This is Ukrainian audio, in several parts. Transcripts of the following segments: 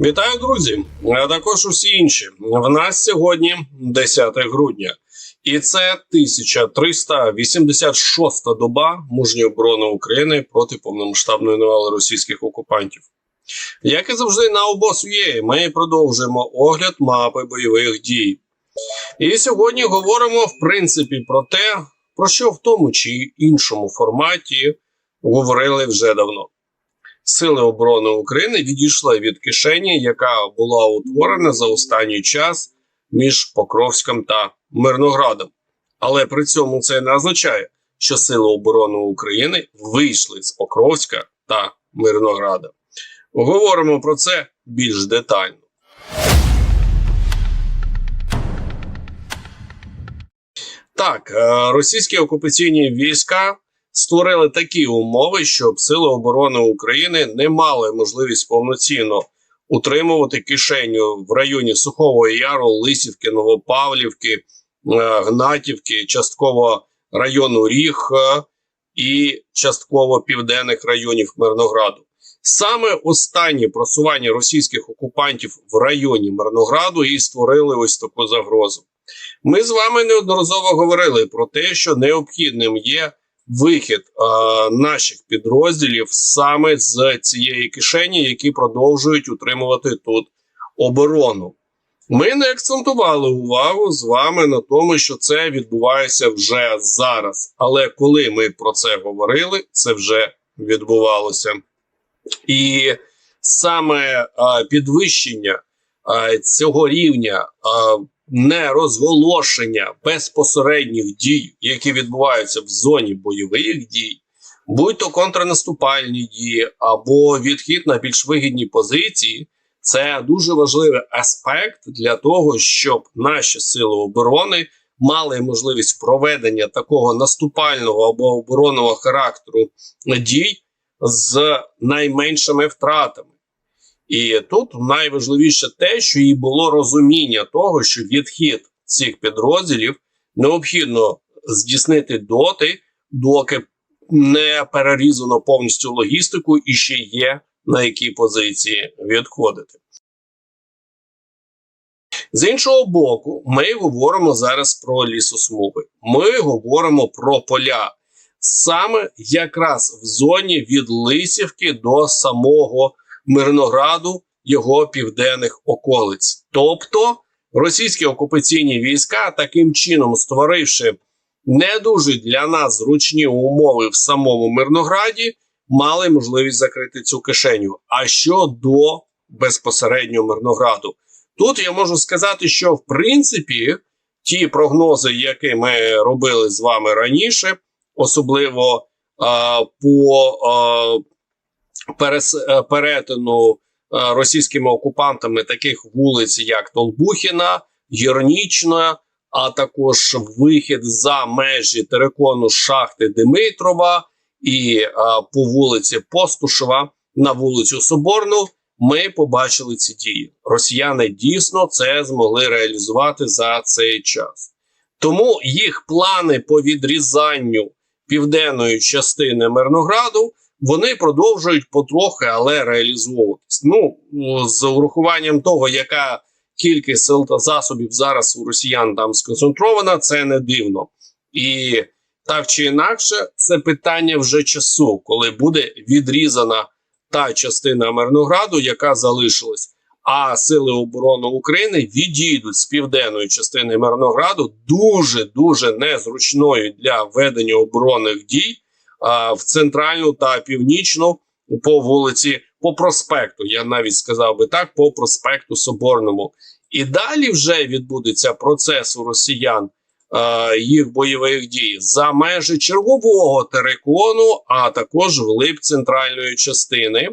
Вітаю, друзі! А також усі інші. В нас сьогодні 10 грудня, і це 1386 доба мужньої оборони України проти повномасштабної навали російських окупантів. Як і завжди, на обосує, ми продовжуємо огляд мапи бойових дій. І сьогодні говоримо в принципі про те, про що в тому чи іншому форматі говорили вже давно. Сили оборони України відійшли від кишені, яка була утворена за останній час між Покровськом та Мирноградом. Але при цьому це не означає, що Сили оборони України вийшли з Покровська та Мирнограда. Говоримо про це більш детально. Так, е, російські окупаційні війська створили такі умови, щоб Сили оборони України не мали можливість повноцінно утримувати кишеню в районі Сухого Яру, Лисівки, Новопавлівки, е, Гнатівки, частково району Ріг е, і частково південних районів Мирнограду. Саме останні просування російських окупантів в районі Мирнограду і створили ось таку загрозу. Ми з вами неодноразово говорили про те, що необхідним є вихід е, наших підрозділів саме з цієї кишені, які продовжують утримувати тут оборону. Ми не акцентували увагу з вами на тому, що це відбувається вже зараз. Але коли ми про це говорили, це вже відбувалося. І саме а, підвищення а, цього рівня а, нерозголошення безпосередніх дій, які відбуваються в зоні бойових дій, будь-то контрнаступальні дії або відхід на більш вигідні позиції, це дуже важливий аспект для того, щоб наші сили оборони мали можливість проведення такого наступального або оборонного характеру дій з найменшими втратами. І тут найважливіше те, що і було розуміння того, що відхід цих підрозділів необхідно здійснити доти, доки не перерізано повністю логістику і ще є на які позиції відходити. З іншого боку, ми говоримо зараз про лісосмуги. Ми говоримо про поля, саме якраз в зоні від Лисівки до самого Мирнограду, його південних околиць. Тобто російські окупаційні війська, таким чином створивши не дуже для нас зручні умови в самому Мирнограді, мали можливість закрити цю кишеню. А що до безпосередньо Мирнограду? Тут я можу сказати, що в принципі ті прогнози, які ми робили з вами раніше, особливо по перетину російськими окупантами таких вулиць, як Толбухіна, Гірнічна, а також вихід за межі терикону шахти Димитрова і а, по вулиці Постушева на вулицю Соборну. Ми побачили ці дії. Росіяни дійсно це змогли реалізувати за цей час. Тому їх плани по відрізанню південної частини Мирнограду вони продовжують потрохи, але реалізовуватись. Ну з урахуванням того, яка кількість сил та засобів зараз у росіян там сконцентрована, це не дивно. І так чи інакше, це питання вже часу, коли буде відрізана та частина Мирнограду, яка залишилась. А сили оборони України відійдуть з південної частини Мирнограду дуже дуже незручною для ведення оборонних дій в центральну та північну по вулиці, по проспекту. Я навіть сказав би так, по проспекту Соборному. І далі вже відбудеться процес у росіян а, їх бойових дій за межі чергового терикону, а також вглиб центральної частини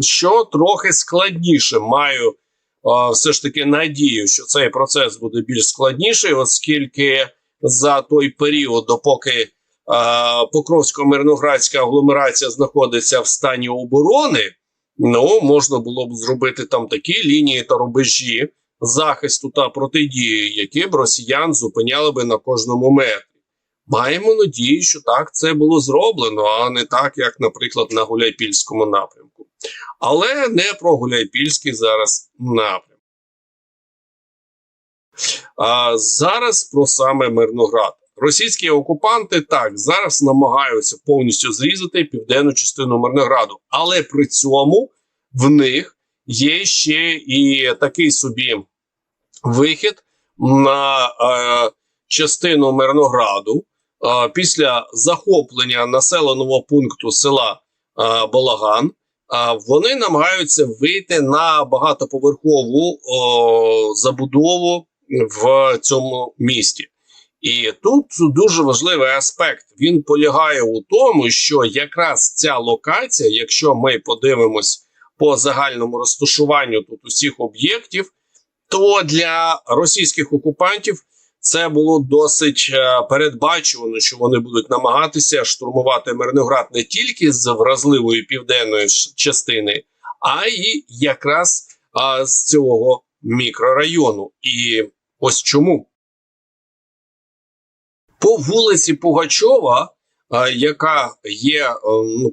що трохи складніше. Маю а, все ж таки надію, що цей процес буде більш складніший, оскільки за той період, допоки Покровсько-мирноградська агломерація знаходиться в стані оборони, ну можна було б зробити там такі лінії та рубежі захисту та протидії, які б росіян зупиняли би на кожному метрі. Маємо надію, що так це було зроблено, а не так, як, наприклад, на Гуляйпільському напрямку. Але не про Гуляйпільський зараз напрям. А зараз про саме Мирноград. Російські окупанти так зараз намагаються повністю зрізати південну частину Мирнограду, але при цьому в них є ще і такий собі вихід на е, частину Мирнограду е, після захоплення населеного пункту села е, Балаган. А вони намагаються вийти на багатоповерхову о, забудову в цьому місті. І тут дуже важливий аспект. Він полягає у тому, що якраз ця локація, якщо ми подивимось по загальному розташуванню тут усіх об'єктів, то для російських окупантів це було досить е, передбачувано, що вони будуть намагатися штурмувати Мирноград не тільки з вразливої південної частини, а й якраз а, з цього мікрорайону. І ось чому по вулиці Пугачова, яка є ну,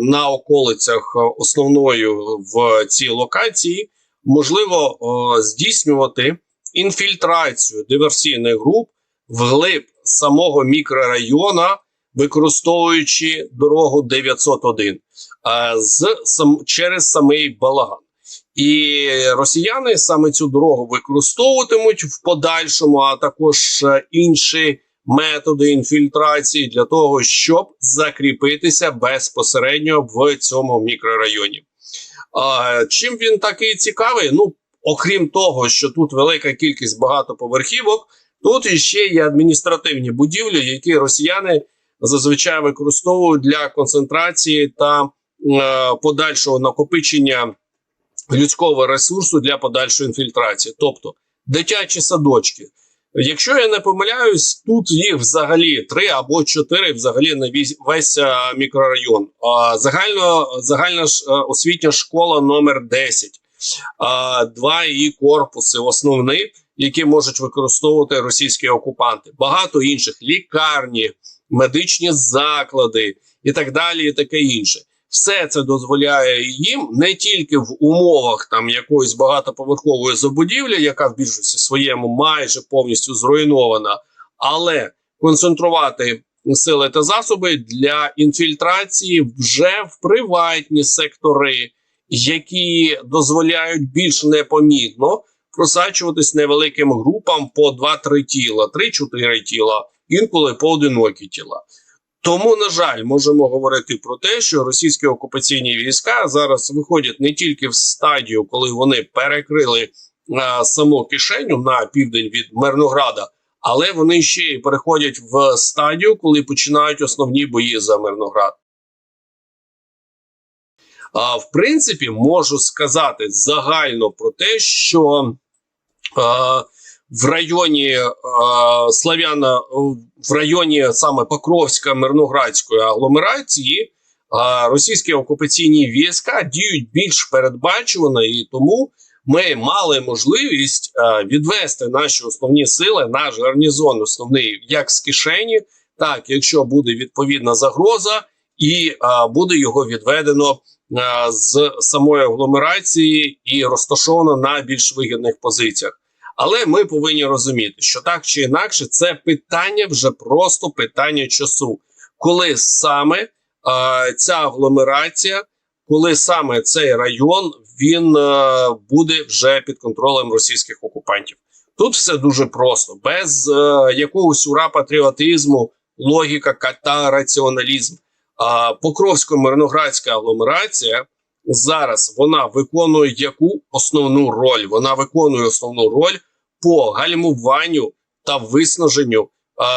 на околицях основною в цій локації, можливо здійснювати інфільтрацію диверсійних груп вглиб самого мікрорайона, використовуючи дорогу 901 з через самий Балаган. І росіяни саме цю дорогу використовуватимуть в подальшому, а також е, інші методи інфільтрації для того, щоб закріпитися безпосередньо в цьому мікрорайоні. Чим він такий цікавий? Ну, окрім того, що тут велика кількість багатоповерхівок, тут іще є адміністративні будівлі, які росіяни зазвичай використовують для концентрації та е, подальшого накопичення людського ресурсу для подальшої інфільтрації, тобто дитячі садочки. Якщо я не помиляюсь, тут їх взагалі три або чотири взагалі на весь мікрорайон. Загально загальна е, освітня школа номер 10 два її корпуси, основні, які можуть використовувати російські окупанти. Багато інших лікарні, медичні заклади і так далі, і таке інше. Все це дозволяє їм не тільки в умовах там якоїсь багатоповерхової забудівлі, яка в більшості своєму майже повністю зруйнована, але концентрувати сили та засоби для інфільтрації вже в приватні сектори, які дозволяють більш непомітно просачуватись невеликим групам по 2-3 тіла, 3-4 тіла, інколи поодинокі тіла. Тому, на жаль, можемо говорити про те, що російські окупаційні війська зараз виходять не тільки в стадію, коли вони перекрили а, саму кишеню на південь від Мирнограда, але вони ще й переходять в стадію, коли починають основні бої за Мирноград. А, В принципі, можу сказати загально про те, що а, в районі а, Славяна, в районі саме Покровська Мирноградської агломерації а, російські окупаційні війська діють більш передбачувано, і тому ми мали можливість а, відвести наші основні сили, наш гарнізон основний як з кишені, так якщо буде відповідна загроза, і а, буде його відведено. Е, з самої агломерації і розташовано на більш вигідних позиціях. Але ми повинні розуміти, що так чи інакше, це питання вже просто питання часу, коли саме е, ця агломерація, коли саме цей район він е, буде вже під контролем російських окупантів. Тут все дуже просто, без а, якогось ура патріотизму, логіка, ката, раціоналізм. А Покровсько-Мирноградська агломерація зараз вона виконує яку основну роль? Вона виконує основну роль по гальмуванню та виснаженню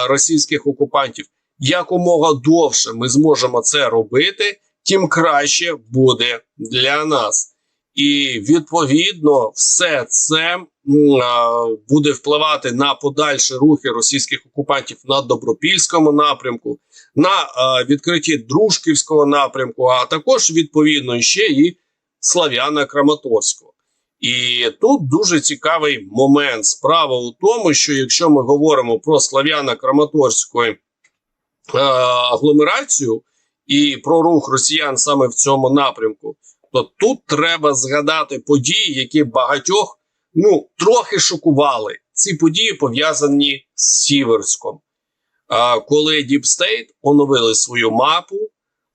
російських окупантів. Якомога довше ми зможемо це робити, тим краще буде для нас. І відповідно все це буде впливати на подальші рухи російських окупантів на добропільському напрямку, на відкритті Дружківського напрямку, а також відповідно ще і Слав'яна Краматорського. І тут дуже цікавий момент. Справа у тому, що якщо ми говоримо про Слав'яна Краматорську агломерацію і про рух росіян саме в цьому напрямку Тобто тут треба згадати події, які багатьох ну трохи шокували. Ці події пов'язані з Сіверськом. А, коли State оновили свою мапу,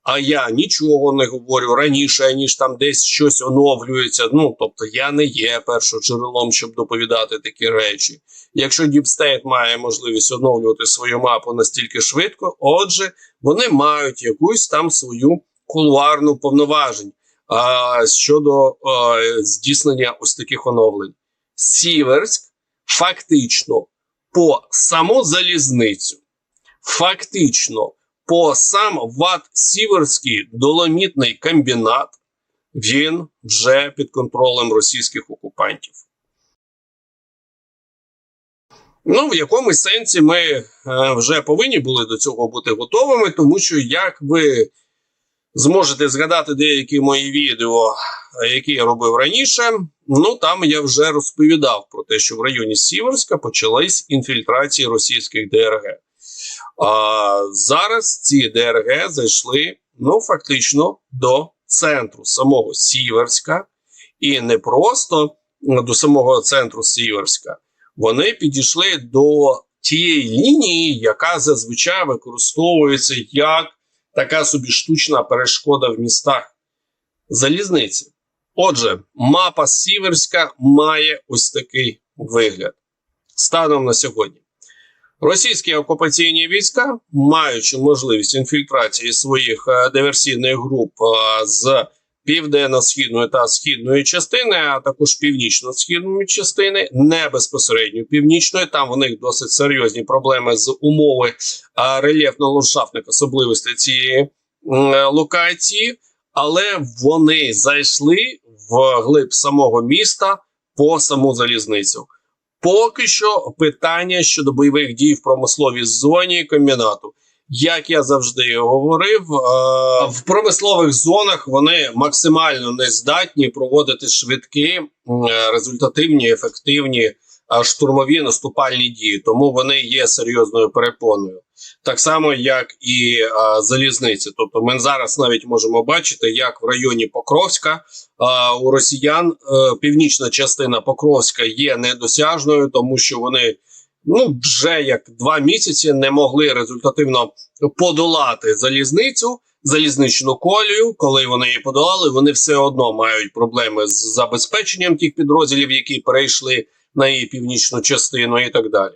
а я нічого не говорю раніше, ніж там десь щось оновлюється. Ну тобто я не є першоджерелом, щоб доповідати такі речі. Якщо State має можливість оновлювати свою мапу настільки швидко, отже, вони мають якусь там свою кулуарну повноважень а, щодо а, здійснення ось таких оновлень. Сіверськ фактично по саму залізницю, фактично по сам Ват Сіверський доломітний комбінат, він вже під контролем російських окупантів. Ну, в якомусь сенсі ми е, вже повинні були до цього бути готовими, тому що як ви зможете згадати деякі мої відео, які я робив раніше, ну там я вже розповідав про те, що в районі Сіверська почались інфільтрації російських ДРГ. А зараз ці ДРГ зайшли ну фактично до центру самого Сіверська, і не просто до самого центру Сіверська. Вони підійшли до тієї лінії, яка зазвичай використовується як така собі штучна перешкода в містах залізниці. Отже, мапа Сіверська має ось такий вигляд станом на сьогодні. Російські окупаційні війська, маючи можливість інфільтрації своїх е, диверсійних груп е, з південно-східної та східної частини, а також північно-східної частини, не безпосередньо північної. Там в них досить серйозні проблеми з умови рельєфно-ландшафтних особливостей цієї локації, але вони зайшли в глиб самого міста по саму залізницю. Поки що питання щодо бойових дій в промисловій зоні комбінату. Як я завжди говорив, в промислових зонах вони максимально не здатні проводити швидкі, результативні, ефективні штурмові наступальні дії, тому вони є серйозною перепоною, так само як і а, залізниці. Тобто, ми зараз навіть можемо бачити, як в районі Покровська у росіян е, північна частина Покровська є недосяжною, тому що вони ну вже як два місяці не могли результативно подолати залізницю. Залізничну колію, коли вони її подолали, вони все одно мають проблеми з забезпеченням тих підрозділів, які перейшли на її північну частину, і так далі.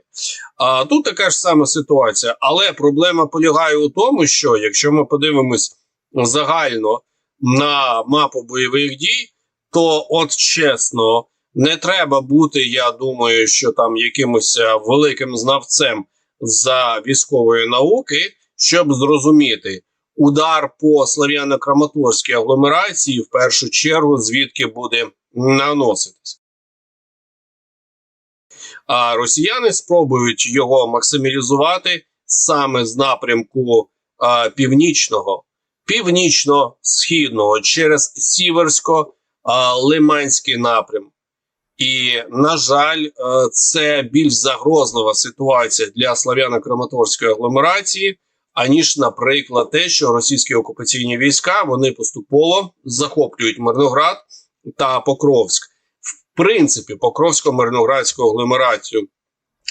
А тут така ж сама ситуація. Але проблема полягає у тому, що якщо ми подивимось загально на мапу бойових дій, то от чесно. Не треба бути, я думаю, що там якимось е, великим знавцем за військової науки, щоб зрозуміти удар по слав'яно-краматорській агломерації в першу чергу, звідки буде наноситись. А росіяни спробують його максималізувати саме з напрямку а, північного, північно-східного через Сіверсько-Лиманський напрям. І, на жаль, е, це більш загрозлива ситуація для славяно-краматорської агломерації, аніж, наприклад, те, що російські окупаційні війська вони поступово захоплюють Мирноград та Покровськ. В принципі, Покровсько-Мирноградську агломерацію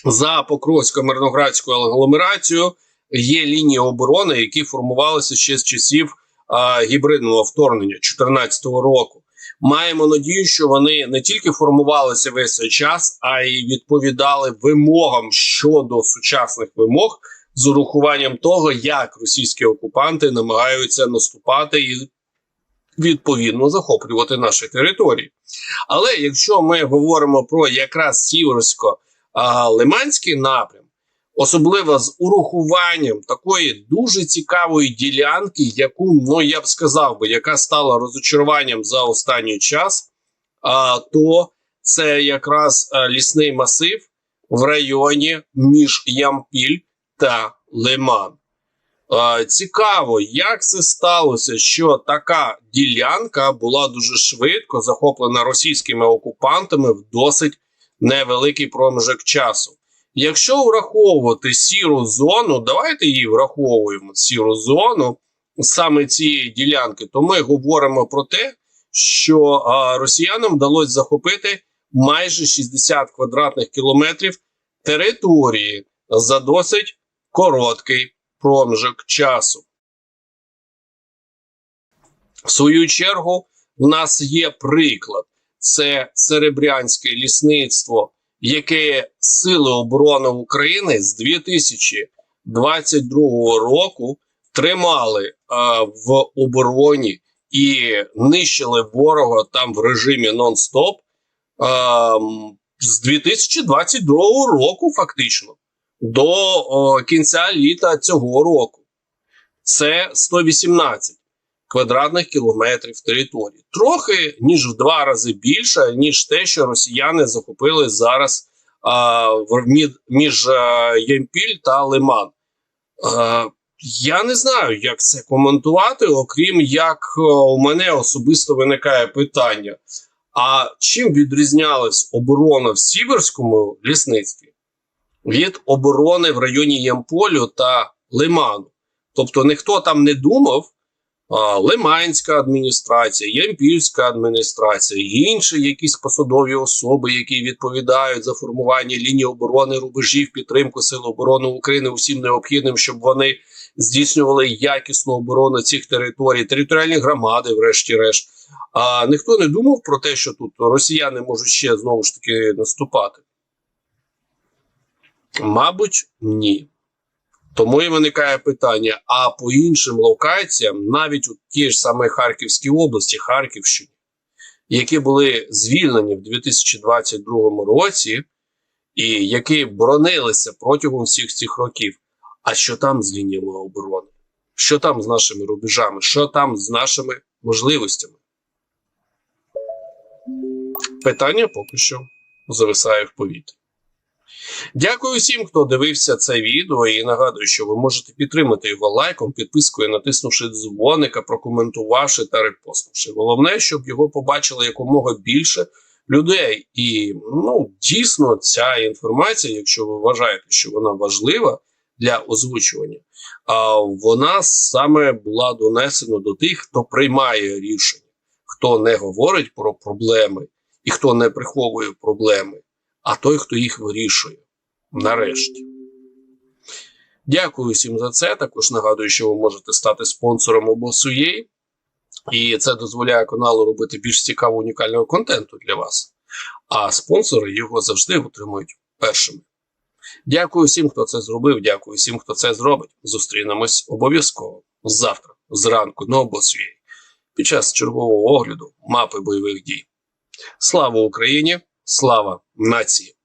за Покровсько-Мирноградську агломерацію є лінії оборони, які формувалися ще з часів а, гібридного вторгнення 2014 року маємо надію, що вони не тільки формувалися весь цей час, а й відповідали вимогам щодо сучасних вимог з урахуванням того, як російські окупанти намагаються наступати і відповідно захоплювати наші території. Але якщо ми говоримо про якраз сіверсько-лиманський напрям особливо з урахуванням такої дуже цікавої ділянки, яку ну я б сказав би, яка стала розочаруванням за останній час, а, то це якраз а, лісний масив в районі між Ямпіль та Лиман. Цікаво, як це сталося, що така ділянка була дуже швидко захоплена російськими окупантами в досить невеликий проміжок часу. Якщо враховувати сіру зону, давайте її враховуємо сіру зону саме цієї ділянки, то ми говоримо про те, що росіянам вдалося захопити майже 60 квадратних кілометрів території за досить короткий проміжок часу. В свою чергу, в нас є приклад: це серебрянське лісництво, яке Сили оборони України з 2022 року тримали а, в обороні і нищили ворога там в режимі нон-стоп м, з 2022 року, фактично, до о, кінця літа цього року. Це 118 квадратних кілометрів території. Трохи ніж в два рази більше, ніж те, що росіяни захопили зараз а, в між а, Ємпіль та Лиман. А, я не знаю, як це коментувати, окрім як у мене особисто виникає питання: а чим відрізнялась оборона в Сіверському лісництві від оборони в районі Ямполю та Лиману? Тобто ніхто там не думав. Лиманська адміністрація, Ямпільська адміністрація, і інші якісь посадові особи, які відповідають за формування лінії оборони рубежів, підтримку Сил оборони України усім необхідним, щоб вони здійснювали якісну оборону цих територій, територіальні громади, врешті-решт. А ніхто не думав про те, що тут росіяни можуть ще знову ж таки наступати. Мабуть, ні. Тому і виникає питання: а по іншим локаціям, навіть у тій ж самій Харківській області, Харківщині, які були звільнені в 2022 році, і які боронилися протягом всіх цих років. А що там з лініями оборони? Що там з нашими рубежами? Що там з нашими можливостями? Питання поки що зависає в повітрі. Дякую всім, хто дивився це відео. І нагадую, що ви можете підтримати його лайком, підпискою, натиснувши дзвоника, прокоментувавши та репостнувши. Головне, щоб його побачили якомога більше людей. І ну дійсно ця інформація, якщо ви вважаєте, що вона важлива для озвучування, а вона саме була донесена до тих, хто приймає рішення, хто не говорить про проблеми і хто не приховує проблеми а той, хто їх вирішує. Нарешті. Дякую всім за це. Також нагадую, що ви можете стати спонсором обосуєй. І це дозволяє каналу робити більш цікавого унікального контенту для вас. А спонсори його завжди отримують першими. Дякую всім, хто це зробив. Дякую всім, хто це зробить. Зустрінемось обов'язково завтра, зранку на обосуєй, під час чергового огляду мапи бойових дій. Слава Україні! Слава нації!